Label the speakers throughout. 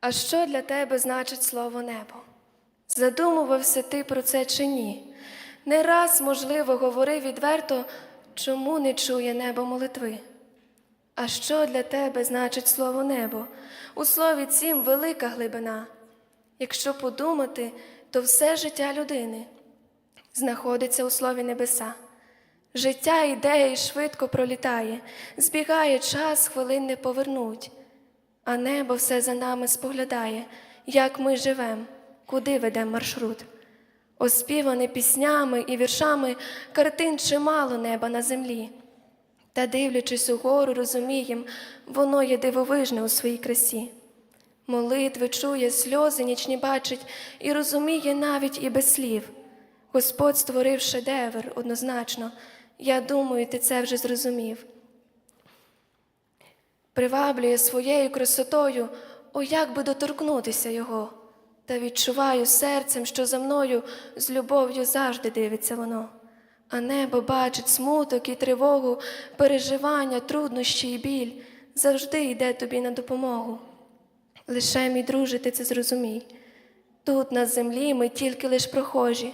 Speaker 1: А що для тебе значить слово небо? Задумувався ти про це чи ні? Не раз, можливо, говорив відверто, чому не чує небо молитви. А що для тебе значить слово небо? У слові цім велика глибина. Якщо подумати, то все життя людини знаходиться у слові небеса. Життя йде і швидко пролітає, збігає час, хвилин не повернуть, а небо все за нами споглядає, як ми живем, куди ведем маршрут. Оспіване піснями і віршами картин чимало неба на землі. Та дивлячись угору, розумієм, воно є дивовижне у своїй красі. Молитви чує, сльози нічні бачить і розуміє навіть і без слів. Господь створив шедевр однозначно. Я думаю, ти це вже зрозумів. Приваблює своєю красотою, о, як би доторкнутися його, та відчуваю серцем, що за мною з любов'ю завжди дивиться воно. А небо бачить смуток і тривогу, переживання, труднощі і біль, завжди йде тобі на допомогу. Лише, мій друже, ти це зрозумій. Тут, на землі, ми тільки лиш прохожі.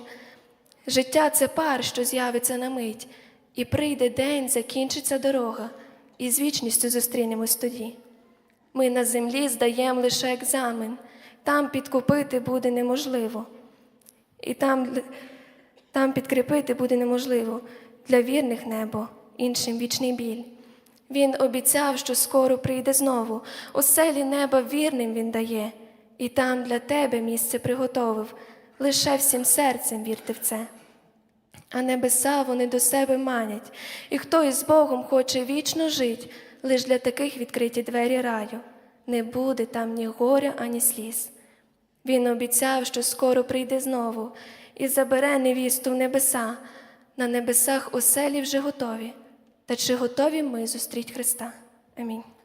Speaker 1: Життя це пар, що з'явиться на мить, і прийде день, закінчиться дорога, і з вічністю зустрінемось тоді. Ми на землі здаємо лише екзамен, там підкупити буде неможливо, і там, там підкріпити буде неможливо для вірних небо, іншим вічний біль. Він обіцяв, що скоро прийде знову, оселі неба вірним він дає, і там для тебе місце приготовив, лише всім серцем вірте в це. А небеса вони до себе манять, і хто із Богом хоче вічно жить, лиш для таких відкриті двері раю, не буде там ні горя, ані сліз. Він обіцяв, що скоро прийде знову і забере невісту в небеса. На небесах оселі вже готові. Та чи готові ми зустріть Христа? Амінь.